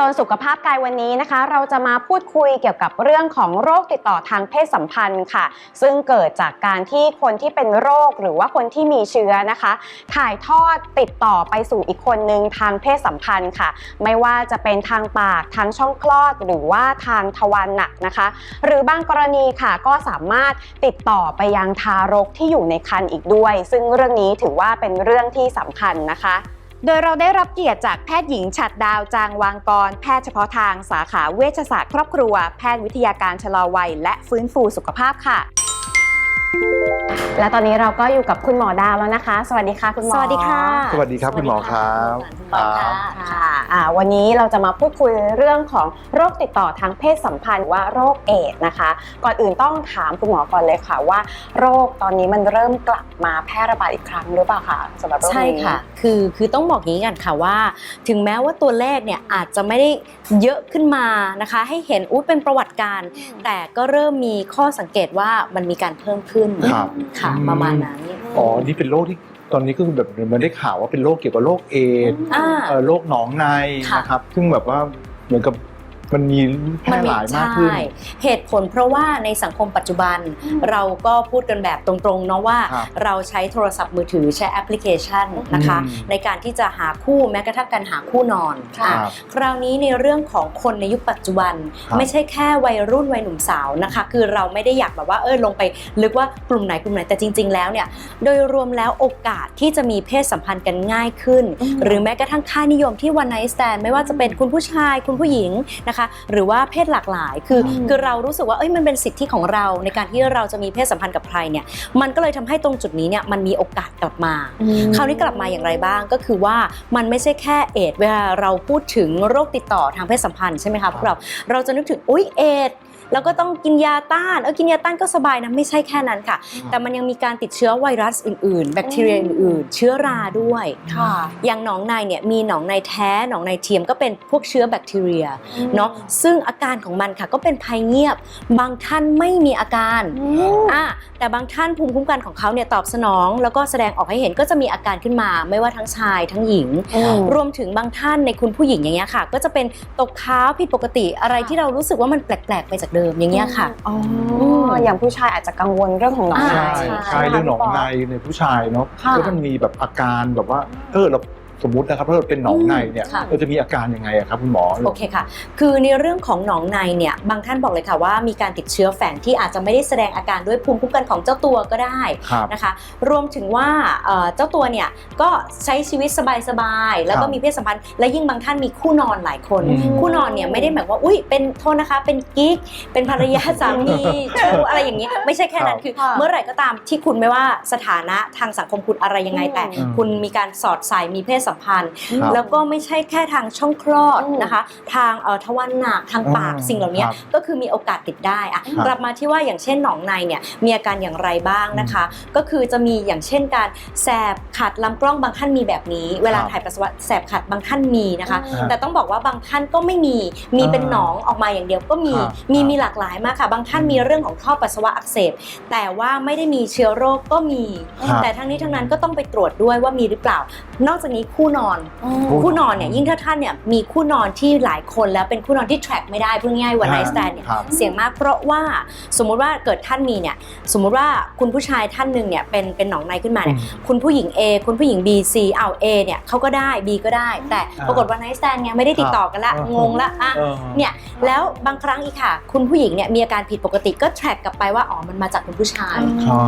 โซนสุขภาพกายวันนี้นะคะ เราจะมาพูดคุยเกี่ยวกับเรื่องของโรคติดต่อทางเพศสัมพันธ์ค่ะ ซึ่งเกิดจากการที่คนที่เป็นโรคหรือว่าคนที่มีเชื้อนะคะ ถ่ายทอดติดต่อไปสู่อีกคนนึงทางเพศสัมพันธ์ค่ะ ไม่ว่าจะเป็นทางปากทางช่องคลอด หรือว่าทางทวารหนักนะคะ หรือบางกรณีค่ะก็สามารถติดต่อไปยังทารกที่อยู่ในครรภ์อีกด้วย ซึ่งเรื่องนี้ถือว่าเป็นเรื่องที่สำคัญนะคะ โดยเราได้รับเกียรติจากแพทย์หญิงฉัดดาวจางวางกร แพทย์เฉพาะทางสาขาเวชศาสตร์ครอบครัว แพทย์วิทยาการชะลอวัย และฟื้นฟูสุขภาพค่ะ และตอนนี้เราก็อยู่กับคุณหมอดาวแล้วนะคะ สวัสดีค่ะคุณหมอ สวัสดีค่ะ สวัสดีครับคุณหมอครับ คุณหมอค่ะค่ะอ่าวันนี้เราจะมาพูดคุยเรื่องของโรคติดต่อทางเพศสัมพันธ์หรือว่าโรคเอดส์นะคะ ก่อนอื่นต้องถามคุณหมอก่อนเลยค่ะว่า โรคตอนนี้มันเริ่มกลับมาแพร่ระบาดอีกครั้งหรือเปล่าคะสำหรับโรคนี้ ใช่ค่ะ คือคือต้องบอกอย่างนี้กันค่ะว่า ถึงแม้ว่าตัวเลขเนี่ยอาจจะไม่ได้เยอะขึ้นมานะคะ ให้เห็นอุ้ยเป็นประวัติการณ์แต่ก็เริ่มมีข้อสังเกตว่ามันมีการเพิ่มขึ้นครับ ค่ะอืมประมาณนั้น อ๋อ นี่เป็นโรคที่ ตอนนี้ก็คือแบบเหมือนได้ข่าวว่าเป็นโรคเกี่ยวกับโรคเอดส์อ่า เอ่อโรคหนองในค่ะ นะครับ ซึ่งแบบว่าเหมือนกับ มันมีแพร่หลายมากขึ้นใช่เหตุผลเพราะว่าในสังคมปัจจุบันเราก็พูดกันแบบตรงๆเนาะว่าครับเราใช้โทรศัพท์มือถือใช้แอปพลิเคชันนะคะอืมในการที่จะหาคู่แม้กระทั่งการหาคู่นอนครัอะบคราวนี้ในเรื่องของคนในยุคปัจจุบันครับไม่ใช่แค่วัยรุ่นวัยหนุ่มสาวนะคะ คือเราไม่ได้อยากแบบว่าเออลงไปลึกว่ากลุ่มไหนกลุ่มไหนแต่จริง ๆ แล้วเนี่ยโดยรวมแล้วโอกาสที่จะมีเพศสัมพันธ์กันง่ายขึ้นอืมหรือแม้กระทั่งค่านิยมที่วันไนท์สแตนไม่ว่าจะเป็นคุณผู้ชายคุณผู้หญิงนะคะหรือว่าเพศหลากหลายคืออมคือเรารู้สึกว่าเอ้ยมันเป็นสิทธิของเราในการที่เราจะมีเพศสัมพันธ์กับใครเนี่ยมันก็เลยทำให้ตรงจุดนี้เนี่ยมันมีโอกาสกลับมา คราวนี้กลับมาอย่างไรบ้างก็คือว่ามันไม่ใช่แค่เอดส์เวลาเราพูดถึงโรคติดต่อทางเพศสัมพันธ์ใช่ไหมคะพวกเราเราจะนึกถึงอุ้ยเอดส์ แล้วก็ต้องกินยาต้านเออกินยาต้านก็สบายนะไม่ใช่แค่นั้นค่ะ แต่มันยังมีการติดเชื้อไวรัสอื่นๆ แบคทีเรียอื่นๆ เชื้อราด้วยค่ะอย่างหนองในเนี่ยมีหนองในแท้หนองในเทียมก็เป็นพวกเชื้อแบคทีเรียเนาะซึ่งอาการของมันค่ะก็เป็นภัยเงียบ บางท่านไม่มีอาการอืมอะแต่บางท่านภูมิคุ้มกันของเขาเนี่ยตอบสนอง แล้วก็แสดงออกให้เห็นก็จะมีอาการขึ้นมา ไม่ว่าทั้งชายทั้งหญิงอืมรวมถึงบางท่านในคุณผู้หญิงอย่างเงี้ยค่ะ ก็จะเป็นตกขาวผิดปกติอะไรค่ะที่เรารู้สึกว่ามันแปลกๆไปจากเดิมอย่างเงี้ยค่ะ อ๋อม อย่างผู้ชายอาจจะกังวลเรื่องของหนองอ่าในใช่ใช่ใช่เรื่องหนองในในผู้ชายเนาะค่ะก็มันมีแบบอาการแบบว่าเออเรา สมมตินะครับถ้าเราเป็นหนองในเนี่ยค่ะ เราจะมีอาการยังไงอะครับคุณหมอ โอเคค่ะ คือในเรื่องของหนองในเนี่ย บางท่านบอกเลยค่ะว่ามีการติดเชื้อแฝงที่อาจจะไม่ได้แสดงอาการด้วยภูมิคุ้มกันของเจ้าตัวก็ได้ครับ นะคะ รวมถึงว่าเอ่อเจ้าตัวเนี่ยก็ใช้ชีวิตสบายๆ แล้วก็ครับมีเพศสัมพันธ์ และยิ่งบางท่านมีคู่นอนหลายคน อืม คู่นอนเนี่ยไม่ได้หมายว่าอุ้ยเป็นโทษนะคะ เป็นกิ๊ก เป็นภรรยา สามีชู้อะไรอย่างนี้ ไม่ใช่แค่นั้นคือ ค่ะ เมื่อไหร่ก็ตามที่คุณไม่ว่าสถานะทางสังคมคุณอะไรยังไงอืมแต่คุณมีการสอดใส่มีเพศสัมพันธ์ ครับแล้วก็ไม่ใช่แค่ทางช่องคลอดอืมนะคะ ทางเอ่อทวารหนักทางปากอืมสิ่งเหล่านี้ครับก็คือมีโอกาสติดได้อะครับกลับมาที่ว่าอย่างเช่นหนองในเนี่ยมีอาการอย่างไรบ้างนะคะ ก็คือจะมีอย่างเช่นการแสบขัดลำกล้องบางท่านมีแบบนี้ เวลาครับถ่ายปัสสาวะแสบขัดบางท่านมีนะคะอืมแต่ต้องบอกว่าบางท่านก็ไม่มีมีเป็นหนองออกมาอย่างเดียวก็มีครับมีครับมีหลากหลายมากค่ะ บางท่านมีเรื่องของท่อปัสสาวะอักเสบ แต่ว่าไม่ได้มีเชื้อโรคก็มี ครับ แต่ทั้งนี้ทั้งนั้นก็ต้องไปตรวจด้วยว่ามีหรือเปล่า นอกจากนี้คู่นอน คู่นอนเนี่ยยิ่งถ้าท่านเนี่ยมีคู่นอนที่หลายคนแล้วเป็นคู่นอนที่ track ไม่ได้เพื่อง่ายวันไนสแตนเนี่ยครับเสี่ยงมากเพราะว่าสมมุติว่าเกิดท่านมีเนี่ยสมมุติว่าคุณผู้ชายท่านหนึ่งเนี่ยเป็นเป็นหนองในขึ้นมาเนี่ยอืมคุณผู้หญิง A คุณผู้หญิง B C เอา A เนี่ยเขาก็ได้ B ก็ได้ แต่อ่าปรากฏวันไนสแตนไงไม่ได้ติดต่อกันละครับงงละอะเออเนี่ยแล้วบางครั้งอีกค่ะ คุณผู้หญิงเนี่ยมีอาการผิดปกติก็ track กลับไปว่าอ๋อมันมาจากคุณผู้ชายครับ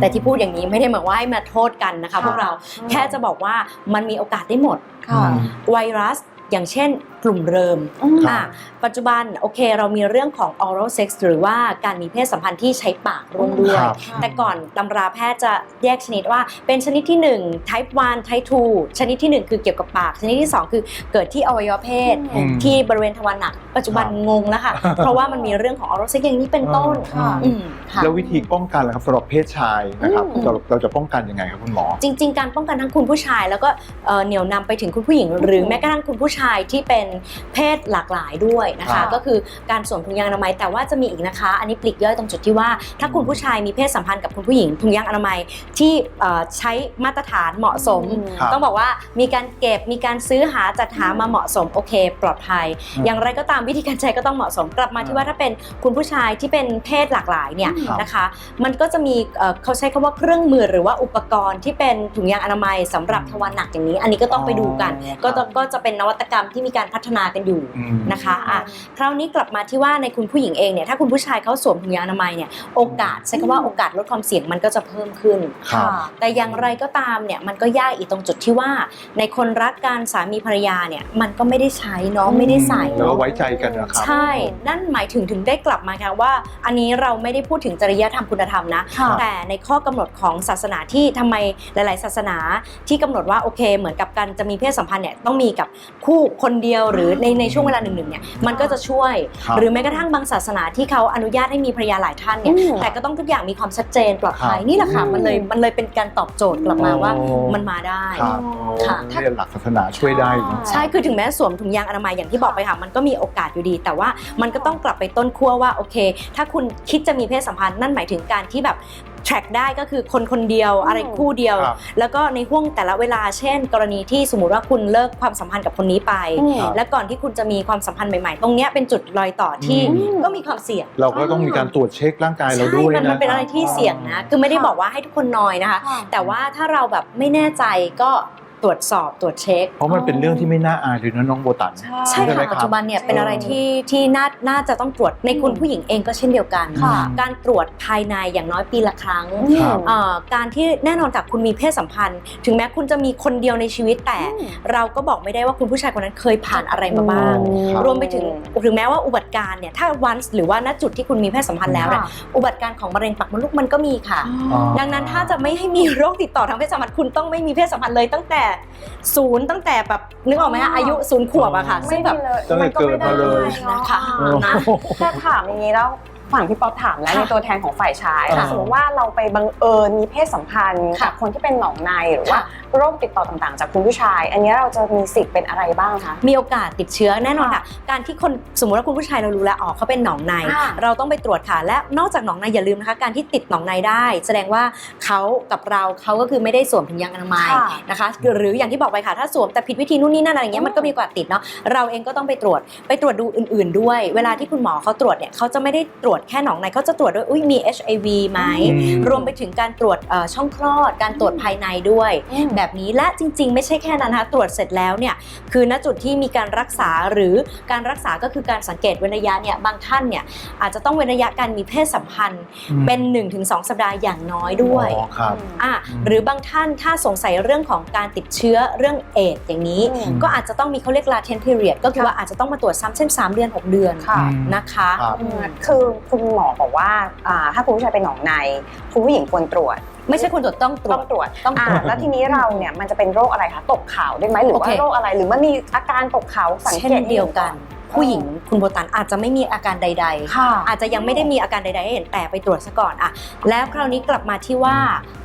แต่ที่พูดอย่างนี้ไม่ได้หมายว่าให้มาโทษกันนะคะค่ะพวกเราแค่จะบอกว่ามันมีโอกาสได้หมดค่ะไวรัสอย่างเช่น กลุ่มเริมอืมอะปัจจุบันโอเคเรามีเรื่องของ oral sex หรือว่าการมีเพศสัมพันธ์ที่ใช้ปากร่วมด้วย ครับ แต่ก่อนตำราแพทย์จะแยกชนิดว่า เป็นชนิดที่ 1 type 1 type 2 ชนิดที่ 1 คือเกี่ยวกับปาก ชนิดที่ 2 คือเกิดที่อวัยวะเพศอืมที่บริเวณทวารหนัก ปัจจุบันครับงงแล้วค่ะ เพราะว่ามันมีเรื่องของ oral sex อย่างนี้เป็นต้นค่ะอืมค่ะ แล้ววิธีป้องกันล่ะครับสำหรับเพศชายนะครับอืม เราเราจะป้องกันยังไงครับคุณหมอ จริงๆ การป้องกันทั้งคุณผู้ชาย แล้วก็เอ่อเหนี่ยวนำไปถึงคุณผู้หญิง หรือแม้กระทั่งคุณผู้ชายที่เป็นเพศหลากหลายด้วยนะคะค่ะก็คือการสวมถุงยางอนามัยแต่ว่าจะมีอีกนะคะ อันนี้ปลีกย่อยตรงจุดที่ว่า ถ้าคุณผู้ชายมีเพศสัมพันธ์กับคุณผู้หญิงถุงยางอนามัยที่เอ่อใช้มาตรฐานเหมาะสมครับต้องบอกว่ามีการเก็บมีการซื้อหาจัดหามาเหมาะสมโอเค ปลอดภัยอืมอย่างไรก็ตามวิธีการใช้ก็ต้องเหมาะสมกลับมาที่ว่าถ้าเป็นคุณผู้ชายที่เป็นเพศหลากหลายเนี่ยครับนะคะมันก็จะมีเอ่อเขาใช้คำว่าเครื่องมือหรือว่าอุปกรณ์ที่เป็นถุงยางอนามัยสำหรับทวารหนักอย่างนี้ อันนี้ก็ต้องไปดูกันอ๋อก็จะครับก็จะเป็นนวัตกรรมที่มีการพัฒนากันอยู่อืมนะคะอะคราวนี้กลับมาที่ว่าในคุณผู้หญิงเองเนี่ยถ้าคุณผู้ชายเขาสวมถุงยางอนามัยเนี่ยโอกาสใช้คำว่าโอกาสลดความเสี่ยงมันก็จะเพิ่มขึ้นครับแต่อย่างไรก็ตามเนี่ยมันก็ยากอีกตรงจุดที่ว่า ในคนรักกันสามีภรรยาเนี่ยมันก็ไม่ได้ใช้เนาะไม่ได้ใส่แล้วก็เนาะไว้ใจกันนะครับใช่นั่นหมายถึงถึงได้กลับมาค่ะว่า อันนี้เราไม่ได้พูดถึงจริยธรรมคุณธรรมนะค่ะแต่ในข้อกำหนดของศาสนาที่ทำไมหลาย ๆ ศาสนาที่กำหนดว่าโอเค เหมือนกับการจะมีเพศสัมพันธ์เนี่ยต้องมีกับคู่คนเดียวหรือในในช่วงเวลาหนึ่งๆเนี่ยมันก็จะช่วย ครับหรือแม้กระทั่งบางศาสนาที่เขาอนุญาตให้มีภรรยาหลายท่านเนี่ยอืมแต่ก็ต้องทุกอย่างมีความชัดเจนปลอดภัยครับนี่แหละค่ะอืม มันเลยมันเลยเป็นการตอบโจทย์กลับมาว่าโอ้ มันมาได้ ครับค่ะโอ้เนี่ยหลักศาสนาช่วยได้เนอะ ใช่ คือถึงแม้สวมถุงยางอนามัยอย่างที่บอกไปค่ะ มันก็มีโอกาสอยู่ดี แต่ว่ามันก็ต้องกลับไปต้นขั้วว่าโอเค ถ้าคุณคิดจะมีเพศสัมพันธ์นั่นหมายถึงการที่แบบ track ได้ก็คือคนคนเดียวอะไรคู่เดียว ครับแล้วก็ในห่วงแต่ละเวลาเช่น กรณีที่สมมติว่าคุณเลิกความสัมพันธ์กับคนนี้ไปอืมและก่อนที่คุณจะมีความสัมพันธ์ใหม่ๆ ตรงเนี้ยเป็นจุดรอยต่อที่อืม ก็มีความเสี่ยง เราก็ต้องมีการตรวจเช็คร่างกายเราด้วยใช่มันนะ มันเป็นอะไรที่เสี่ยงนะ คือไม่ได้ค่ะบอกว่าให้ทุกคนนอยนะคะ ค่ะ แต่ว่าถ้าเราแบบไม่แน่ใจก็ ตรวจสอบตรวจเช็ค เพราะมันเป็นเรื่องที่ไม่น่าอายเลยนะน้องโบตัน ใช่ใช่ไหมค่ะครับปัจจุบันเนี่ยเป็นอะไรที่ที่น่าน่าจะต้องตรวจในคุณอืมผู้หญิงเองก็เช่นเดียวกันค่ะ การตรวจภายในอย่างน้อยปีละครั้งครับเอ่อการที่แน่นอนกับคุณมีเพศสัมพันธ์ ถึงแม้คุณจะมีคนเดียวในชีวิตแต่อืมเราก็บอกไม่ได้ว่าคุณผู้ชายคนนั้นเคยผ่านอะไรมาบ้างครับรวมไปถึงถึงแม้ว่าอุบัติการณ์เนี่ยถ้าวันหรือว่าณจุดที่คุณมีเพศสัมพันธ์แล้วเนี่ยค่ะอุบัติการณ์ของมะเร็งปากมดลูกมันก็มีค่ะอ๋อดังนั้นถ้าจะไม่ให้มีโรคติดต่อทางเพศสัมพันธ์คุณต้องไม่มีเพศสัมพันธ์เลยตั้งแต่ศูนย์ตั้งแต่แบบนึกออกไหมคะอ๋อออายุศูนย์ขวบอะค่ะ ซึ่งแบบตั้งแต่เกิดมาเลย นะคะอ่านะถ้าถามอย่างนี้แล้ว ฝั่งพี่ป๊อปถามแล้วค่ะในตัวแทนของฝ่ายชายอ่าค่ะสมมติว่าเราไปบังเอิญมีเพศสัมพันธ์ค่ะกับคนที่เป็นหนองในหรือว่าค่ะโรคติดต่อต่างๆ จากคุณผู้ชาย อันนี้เราจะมีสิทธิ์เป็นอะไรบ้างคะมีโอกาสติดเชื้อแน่นอนค่ะ การที่คนสมมติว่าคุณผู้ชายเรารู้แล้วอ๋อเขาเป็นหนองในค่ะเราต้องไปตรวจค่ะ และนอกจากหนองในอย่าลืมนะคะการที่ติดหนองในได้ แสดงว่าเขากับเราเขาก็คือไม่ได้สวมถุงยางอนามัยค่ะนะคะหรืออย่างที่บอกไปค่ะถ้าสวมแต่ผิดวิธีนู่นนี่นั่นอะไรเงี้ยมันก็มีโอกาสติดเนาะเราเองก็ต้องไปตรวจไปตรวจดูอื่น ๆ ด้วย เวลาที่คุณหมอเขาตรวจเนี่ยเขาจะไม่ได้ตรวจแค่หนองในเขาจะตรวจด้วยอุ้ยมี HIV ไหมอืมรวมไปถึงการตรวจเอ่อช่องคลอด การตรวจภายในด้วย แบบนี้และจริง ๆ ไม่ใช่แค่นั้นนะคะตรวจเสร็จแล้วเนี่ยคือณจุดที่มีการรักษาหรือการรักษาก็คือการสังเกตเว้นระยะเนี่ยบางท่านเนี่ยอาจจะต้องเว้นระยะการมีเพศสัมพันธ์อืมเป็น 1-2 สัปดาห์อย่างน้อยด้วยอ๋อครับอะอืมหรือบางท่านถ้าสงสัยเรื่องของการติดเชื้อเรื่องเอดส์อย่างนี้อืมก็อาจจะต้องมีเขาเรียก latent period ก็คือว่าอาจจะต้องมาตรวจซ้ำเช่น 3 เดือน 6 เดือนค่ะอืมนะคะครับอืมคือคุณหมอบอกว่าอ่าถ้าคุณผู้ชายเป็นหนองในคุณผู้หญิงควรตรวจ ไม่ใช่คนตรวจต้องตรวต้อจงตรวจต้องตรวจาแล้วทีนี้เราเนี่ยมันจะเป็นโรคอะไรคะตกขาวได้ไหมหรือโอว่าเค โรคอะไรหรือมันมีอาการตกขาวสังเช่เกนตเดียวกัน ผู้หญิงคุณโบตันอาจจะไม่มีอาการใดๆค่ะอาจจะยังไม่ได้มีอาการใดๆให้เห็นแต่ไปตรวจซะก่อนอะแล้วคราวนี้กลับมาที่ว่า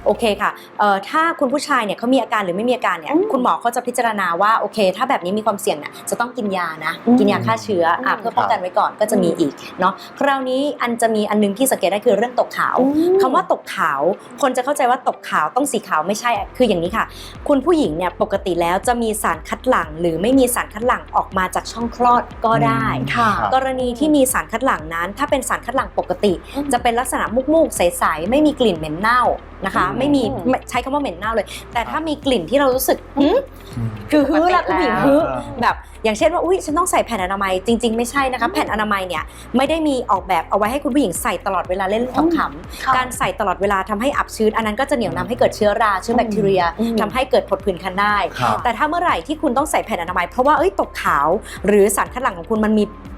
โอเคค่ะเอ่อถ้าคุณผู้ชายเนี่ยเขามีอาการหรือไม่มีอาการเนี่ยอืมคุณหมอเขาจะพิจารณาว่าโอเค ถ้าแบบนี้มีความเสี่ยงเนี่ยจะต้องกินยานะอืมกินยาฆ่าเชื้ออะอืมเพื่อป้องกันไว้ก่อนก็จะมีอีกเนาะคราวนี้อันจะมีอันนึงที่สังเกตได้คือเรื่องตกขาวอืมคำว่าตกขาว คนจะเข้าใจว่าตกขาวต้องสีขาวไม่ใช่คืออย่างนี้ค่ะ คุณผู้หญิงเนี่ยปกติแล้วจะมีสารคัดหลั่ง หรือไม่มีสารคัดหลั่งออกมาจากช่องคลอดก็ได้ค่ะครับกรณีที่มีสารคัดหลั่งนั้น ถ้าเป็นสารคัดหลั่งปกติอืมจะเป็นลักษณะมุกๆใสๆไม่มีกลิ่นเหม็นเน่า นะคะอืมไม่มีไม่ใช้คำว่าเหม็นเน่าเลย แต่ถ้ามีกลิ่นที่เรารู้สึกหึอืมคือฮื้อละปกติคุณผู้หญิงแล้วฮื้ออ่าแบบอย่างเช่นว่าอุ้ยฉันต้องใส่แผ่นอนามัยจริง ๆ ไม่ใช่นะคะแผ่นอนามัยเนี่ยไม่ได้มีออกแบบเอาไว้ให้คุณผู้หญิงใส่ตลอดเวลาเล่นขำค่ะๆการใส่ตลอดเวลาทำให้อับชื้น อันนั้นก็จะเหนี่ยวนำให้เกิดเชื้อราเชื้อแบคทีเรียอืมทำให้เกิดผดผื่นคันได้ครับแต่ถ้าเมื่อไหร่ที่คุณต้องใส่แผ่นอนามัยเพราะว่าเอ้ยตกขาว หรือสารคัดหลั่งของคุณมันมีเอ่อ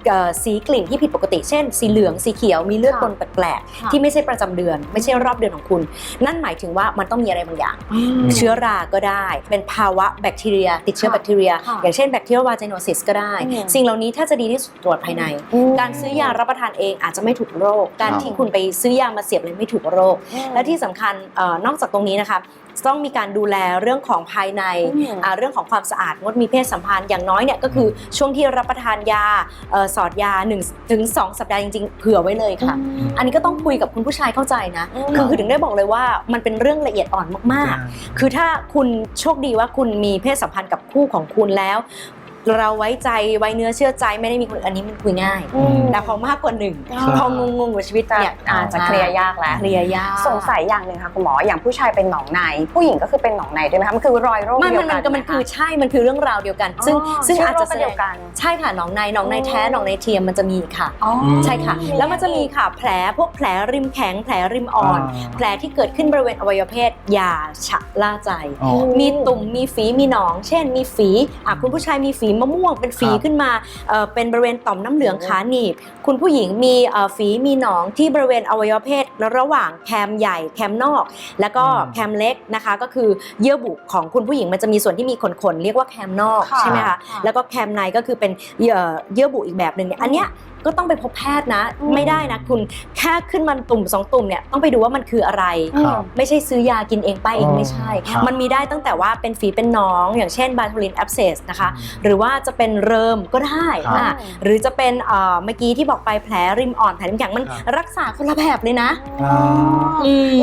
สีกลิ่นที่ผิดปกติ เช่น สีเหลืองสีเขียวมีเลือดปนแปลกค่ะๆที่ไม่ใช่ประจำเดือน ไม่ใช่รอบเดือนของคุณณนั่นหมายถึงว่ามันต้องมีอะไรบางอย่าง เชื้อราก็ได้ เป็นภาวะแบคทีเรีย ติดเชื้อค่ะแบคทีเรียค่ะอย่างเช่นแบคทีเรียวาไจโนซิสก็ได้อืมสิ่งเหล่านี้ถ้าจะดีที่สุดตรวจภายใน การซื้อยารับประทานเองอาจจะไม่ถูกโรค การครับที่คุณไปซื้อยามาเสียบเลยไม่ถูกโรค และที่สำคัญเออนอกจากตรงนี้นะคะต้องมีการดูแลเรื่องของภายในอืมอ่าเรื่องของความสะอาดงดมีเพศสัมพันธ์อย่างน้อยเนี่ยก็คือช่วงที่รับประทานยาเอ่อสอดยา1ถึง2สัปดาห์จริงๆเผื่อไว้เลยค่ะ อันนี้ก็ต้องคุยกับคุณผู้ชายเข้าใจนะอืมคือคือถึงได้บอกเลยว่ามันเป็นเรื่องละเอียดอ่อนมากๆ คือถ้าคุณโชคดีว่าคุณมีเพศสัมพันธ์กับคู่ของคุณแล้ว เราไว้ใจไว้เนื้อเชื่อใจไม่ได้มีคนอื่นอันนี้มันคุยง่าย อืม แต่พอมากกว่าหนึ่งใช่ พองงงๆกับชีวิตจะเนี่ยอาจจะเคลียร์ยากแล้ว เคลียร์ยากสงสัยอย่างหนึ่งค่ะคุณหมออย่างผู้ชายเป็นหนองใน ผู้หญิงก็คือเป็นหนองในด้วยไหมคะมันคือรอยโรคมันเดีมัยนวมักันนก็มันคือใช่มันคือเรื่องราวเดียวกัน ซึ่งอ๋อซึ่งชื่ออาจจะโรคเป็นเดียวกัน ใช่ค่ะหนองในหนองในแท้หนองในเทียมมันจะมีค่ะอ๋อใช่ค่ะ แล้วมันจะมีค่ะแผลพวกแผลริมแข็งแผลริมอ่อนอ่าแผลที่เกิดขึ้นบริเวณอวัยวะเพศอย่าชะล่าใจ อ๋อ มีตุ่มมีฝีมีหนอง เช่น มีฝีอะคุณผู้ชายมีฝีมะม่วง เป็นฝีครับขึ้นมาเอ่อเป็นบริเวณต่อมน้ำเหลืองขาหนีบ คุณผู้หญิงมีเอ่อฝีมีหนองที่บริเวณอวัยวะเพศระหว่างแคมใหญ่แคมนอก แล้วก็อืมแคมเล็กนะคะก็คือเยื่อบุของคุณผู้หญิงมันจะมีส่วนที่มีขนๆเรียกว่าแคมนอกค่ะใช่ไหมคะค่ะแล้วก็แคมในก็คือเป็นเยื่อเยื่อบุอีกแบบหนึ่งเนี่ยอันเนี้ยก็ต้องไปพบแพทย์นะอืมไม่ได้นะคุณแค่ขึ้นมันตุ่มสองตุ่มเนี่ยต้องไปดูว่ามันคืออะไร ครับไม่ใช่ซื้อยากินเองป้าเองอ๋อไม่ใช่ ครับ มันมีได้ตั้งแต่ว่าเป็นฝีเป็นหน้อง อย่างเช่นบาทูลินแอ s เซสนะคะ หรือว่าจะเป็นเริมก็ได้ครับอะหรือจะเป็นเอ่อเมื่อกี้ที่บอกไปแผลริมอ่อนแผลริมแข็งมันครับ รักษาคนละแบบเลยนะอ่า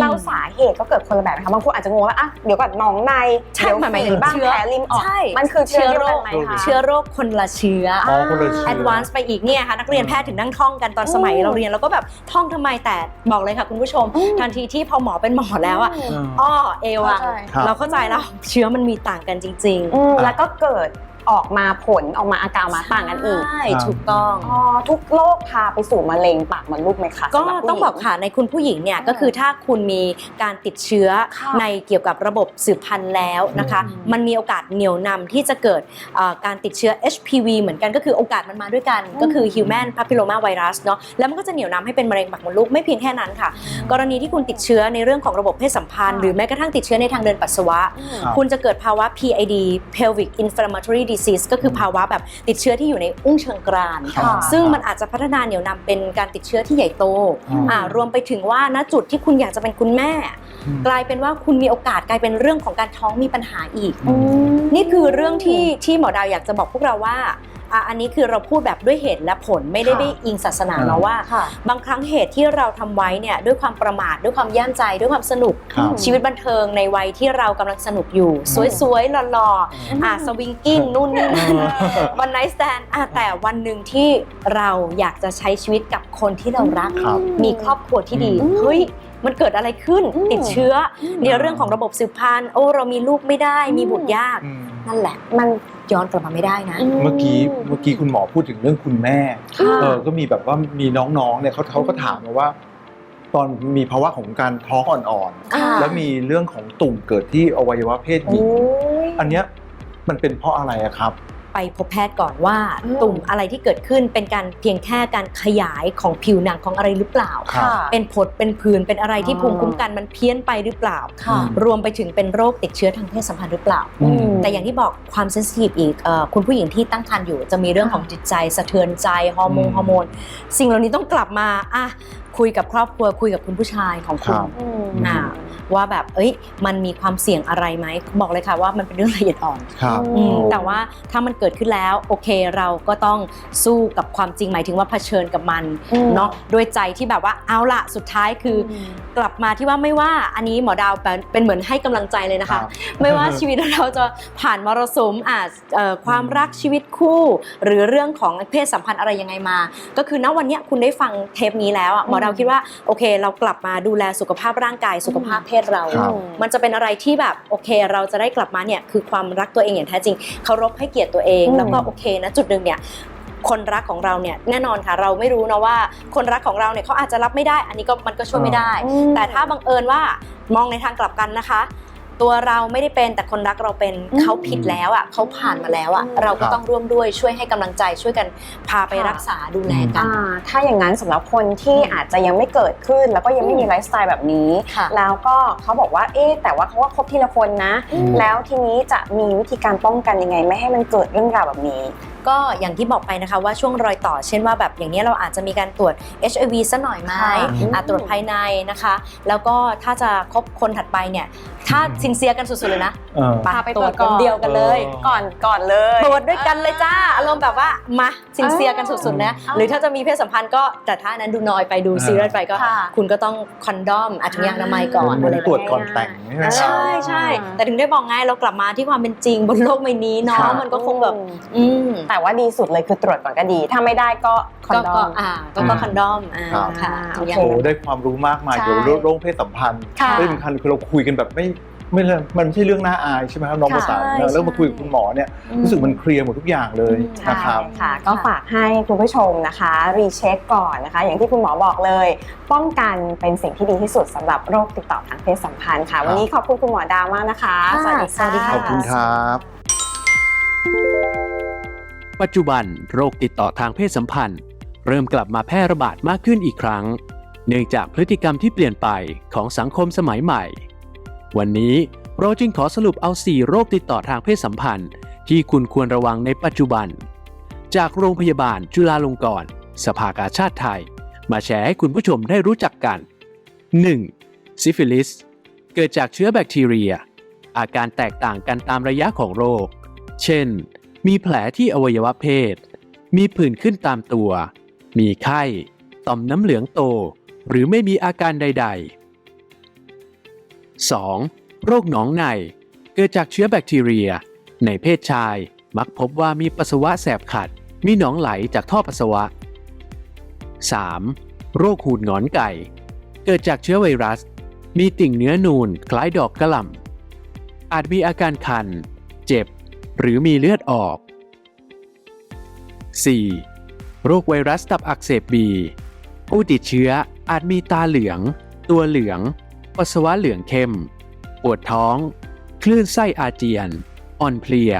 เราสาเหตุก็เกิดคนละแบบนะคะบางคนอาจจะงงว่าอะเดี๋ยวก่อนหนองในใช่เดี๋ยวมันหมายฝีถึงบ้างเชื้อแผลริมออกใช่ มันคือเชื้อเชื้อโรคเดียวกันไหมคะ เชื้อโรคคนละเชื้อ อ๋อคนละเชื้อ แอดวานซ์ไปอีกเนี่ยค่ะนักเรียนแพทย์ถึงนั่งท่องกันตอนสมัยอืมเราเรียนแล้วก็แบบท่องทำไมแต่บอกเลยค่ะคุณผู้ชมอืมทันทีที่พอหมอเป็นหมอแล้วอะอืมอ้อเอวังเข้าใจครับเราเข้าใจแล้วเชื้อมันมีต่างกันจริงอืมแล้วก็เกิด ออกมาผลออกมาอาการมาๆต่างกันอีก ใช่ถูกต้อง อ๋อทุกโรคพาไปสู่มะเร็งปากมดลูกไหมคะก็สำหรับผู้หญิ ต้องบอกค่ะในคุณผู้หญิงเนี่ยอืมก็คือถ้าคุณมีการติดเชื้อค่ะในเกี่ยวกับระบบสืบพันธุ์แล้วนะคะ อืม มันมีโอกาสเหนี่ยวนำที่จะเกิดเอ่อการติดเชื้อ HPV เหมือนกันก็คือโอกาสมันมาด้วยกัน ก็คือ Human Papilloma Virus เนาะแล้วมันก็จะเหนี่ยวนำให้เป็นมะเร็งปากมดลูกไม่เพียงแค่นั้นค่ะ กรณีที่คุณติดเชื้อในเรื่องของระบบเพศสัมพันธ์ ค่ะ หรือแม้กระทั่งติดเชื้อในทางเดินปัสสาวะ อืม ครับ คุณจะเกิดภาวะ PID pelvic inflammatory disease ก็คือภาวะแบบติดเชื้อที่อยู่ในอุ้งเชิงกราน ค่ะ ซึ่งมันอาจจะพัฒนาเหนี่ยวนำเป็นการติดเชื้อที่ใหญ่โตอืม อ่ารวมไปถึงว่าณจุดที่คุณอยากจะเป็นคุณแม่ อืม กลายเป็นว่าคุณมีโอกาสกลายเป็นเรื่องของการท้องมีปัญหาอีกอืมนี่คือเรื่องที่ที่หมอดาวอยากจะบอกพวกเราว่า อะอันนี้คือเราพูดแบบด้วยเหตุและผลไม่ได้ค่ะได้อิงศาสนาเนาะว่าค่ะบางครั้งเหตุที่เราทำไว้เนี่ยด้วยความประมาทด้วยความย่ามใจด้วยความสนุกครับชีวิตบันเทิงในวัยที่เรากำลังสนุกอยู่ สวยๆหล่อๆอะสวิงกิ้งนู่นนี่นั่นวันไนท์สแตนอะแต่วันหนึ่งที่เราอยากจะใช้ชีวิตกับคนที่เรารักครับมีครอบครัวที่ดีอืมเฮ้ยมันเกิดอะไรขึ้นอืมติดเชื้ออในเรื่องของระบบสืบพันธุ์โอ้เรามีลูกไม่ได้มีบุตรยากอืมนั่นแหละมัน ย้อนกลับมาไม่ได้นะ เมื่อกี้เมื่อกี้คุณหมอพูดถึงเรื่องคุณแม่ ค่ะเออก็มีแบบว่ามีน้องๆเนี่ยเขาเขาก็ถามมาว่า ตอนมีภาวะของการท้องอ่อนอ่าๆแล้วมีเรื่องของตุ่มเกิดที่อวัยวะเพศหญิงโอ้ยอันเนี้ยมันเป็นเพราะอะไรอะครับ ไปพบแพทย์ก่อนว่าอืมตุ่มอะไรที่เกิดขึ้นเป็นการเพียงแค่การขยายของผิวหนังของอะไรหรือเปล่าครับเป็นผดเป็นผื่นเป็นอะไรที่อ๋อภูมิคุ้มกันมันเพี้ยนไปหรือเปล่า ค่ะ รวมไปถึงเป็นโรคติดเชื้อทางเพศสัมพันธ์หรือเปล่า อืม แต่อย่างที่บอกความเซนซิทีฟอีกเอ่อคุณผู้หญิงที่ตั้งครรภ์อยู่จะมีเรื่องของจิตใจสะเทือนใจฮอร์โมนอืม ฮอร์โมน สิ่งเหล่านี้ต้องกลับมาอะ คุยกับครอบครัวคุยกับคุณผู้ชายของคุคณรับอืมอ่าว่าแบบเอ้ย มันมีความเสี่ยงอะไรไหมบอกเลยค่ะว่ามันเป็นเรื่องละเอียดอ่อน ครับอืมแต่ว่าถ้ามันเกิดขึ้นแล้วโอเคเราก็ต้องสู้กับความจริงหมายถึงว่าเผชิญกับมันอืม เนาะด้วยใจที่แบบว่าเอาละสุดท้ายคืออมกลับมาที่ว่าไม่ว่าอันนี้หมอดาวเป็นเป็นเหมือนให้กำลังใจเลยนะคะครับไม่ว่าชีวิตเราจะผ่านมรสุมอะเอ่อความรักชีวิตคู่ หรือเรื่องของเพศสัมพันธ์อะไรยังไงมา ก็คือณวันเนี้ยคุณได้ฟังเทปนี้แล้วอะหมอดาวคิดว่าโอเค เรากลับมาดูแลสุขภาพร่างกายสุขภาพเพศเรา ครับ มันจะเป็นอะไรที่แบบโอเค เราจะได้กลับมาเนี่ยคือความรักตัวเองอย่างแท้จริงเคารพให้เกียรติตัวเองอืม แล้วก็โอเคนะจุดหนึ่งเนี่ยคนรักของเราเนี่ยแน่นอนค่ะ เราไม่รู้นะว่า คนรักของเราเนี่ยเขาอาจจะรับไม่ได้ อันนี้ก็มันก็ช่วยไม่ได้อืมแต่ถ้าบังเอิญว่ามองในทางกลับกันนะคะ ตัวเราไม่ได้เป็นแต่คนรักเราเป็นอืมเขาผิดแล้วอะเขาผ่านมาแล้วอะอืมเราก็ต้องร่วมด้วยช่วยให้กำลังใจช่วยกันพาไปค่ะรักษาดูแลกันอ่าถ้าอย่างนั้นสำหรับคนที่อืมอาจจะยังไม่เกิดขึ้น แล้วก็ยังไม่มีไลฟ์สไตล์แบบนี้ค่ะแล้วก็เขาบอกว่าเอ๊ะแต่ว่าเขาก็คบทีละคนนะอืมแล้วทีนี้จะมีวิธีการป้องกันยังไง ไม่ให้มันเกิดเรื่องราวแบบนี้ก็อย่างที่บอกไปนะคะว่าช่วงรอยต่อเช่นว่าแบบอย่างนี้ยเราอาจจะมีการตรวจ HIV ซะหน่อยไหมค่ะอะตรวจภายในนะคะ แล้วก็ถ้าจะคบคนถัดไปเนี่ยถ้าซินเซียกันสุดๆเลยนะเออ พาไปตรวจตรวจก่คอนนเดียวกันเลย เออ ก่อนก่อนเลยตรวจด้วยกันเลยจ้าอารมณ์แบบว่ามาซินเซียกันสุดๆนะอ่าหรือถ้าจะมีเพศสัมพันธ์ก็แต่ถ้านั้นดูน้อยไปดูอ่าซีเรียสไปก็ ค่ะ คุณก็ต้องคอนดอมอาถุงยางอนามัยก่อนเหมือะไรอนแบบตรวจนี้ก่อนแต่งใช่ไหมครับใช่ใช่แต่ถึงได้บอกไงเรากลับมาที่ความเป็นจริงบนโลกใบนี้เนาะครับมันก็คงแบบ อืมแต่ว่าดีสุดเลยคือตรวจก่อนก็ดี ถ้าไม่ได้ก็คอนก็ดอก็ม อ่าก็ก็คอนดอมอ่าครับค่ะโอถุงเคยาง โอ้อนามัยได้ความรู้มากมายใช่ เกี่ยวกับโรคเพศสัมพันธ์ค่ะ ที่สำคัญคือเราคุยกันแบบไม่ ไม่เลยมันไม่ใช่เรื่องน่าอายใช่ไหมครับน้องค่ะภาษาใช่แล้วมาคุยกับคุณหมอเนี่ยอืม รู้สึกมันเคลียร์หมดทุกอย่างเลยอืมนะครับใช่ค่ะ ก็ฝากให้คุณผู้ชมนะคะ รีเช็คก่อนนะคะ อย่างที่คุณหมอบอกเลย ป้องกันเป็นสิ่งที่ดีที่สุดสำหรับโรคติดต่อทางเพศสัมพันธ์ค่ะ วันนี้ขอบคุณคุณหมอดาวมากนะคะค่ะสวัสดีค่ะสวัสดีขอบคุณครับ ปัจจุบันโรคติดต่อทางเพศสัมพันธ์ เริ่มกลับมาแพร่ระบาดมากขึ้นอีกครั้ง เนื่องจากพฤติกรรมที่เปลี่ยนไปของสังคมสมัยใหม่ วันนี้เราจึงขอสรุปเอา 4 โรคติดต่อทางเพศสัมพันธ์ ที่คุณควรระวังในปัจจุบัน จากโรงพยาบาลจุฬาลงกรณ์สภากาชาติไทย มาแชร์ให้คุณผู้ชมได้รู้จักกัน 1. ซิฟิลิส เกิดจากเชื้อแบคทีเรีย อาการแตกต่างกันตามระยะของโรค เช่น มีแผลที่อวัยวะเพศ มีผื่นขึ้นตามตัว มีไข้ ต่อมน้ำเหลืองโต หรือไม่มีอาการใด ๆ 2. โรคหนองใน เกิดจากเชื้อแบคทีเรีย ในเพศชายมักพบว่ามีปัสสาวะแสบขัด มีหนองไหลจากท่อปัสสาวะ 3. โรคหูดหงอนไก่ เกิดจากเชื้อไวรัส มีติ่งเนื้อนูนคล้ายดอกกระหล่ำอาจมีอาการคัน เจ็บ หรือมีเลือดออก 4. โรคไวรัสตับอักเสบบีผู้ติดเชื้ออาจมีตาเหลือง ตัวเหลือง ปัสสาวะเหลืองเข้ม ปวดท้อง คลื่นไส้อาเจียน อ่อนเพลีย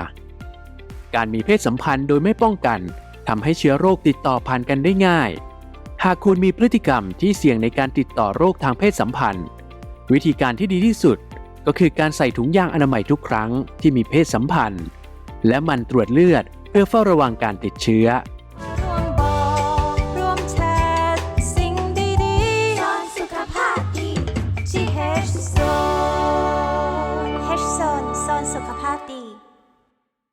การมีเพศสัมพันธ์โดยไม่ป้องกันทำให้เชื้อโรคติดต่อผ่านกันได้ง่าย หากคุณมีพฤติกรรมที่เสี่ยงในการติดต่อโรคทางเพศสัมพันธ์ วิธีการที่ดีที่สุดก็คือการใส่ถุงยางอนามัยทุกครั้งที่มีเพศสัมพันธ์ และมันตรวจเลือดเพื่อเฝ้าระวังการติดเชื้อ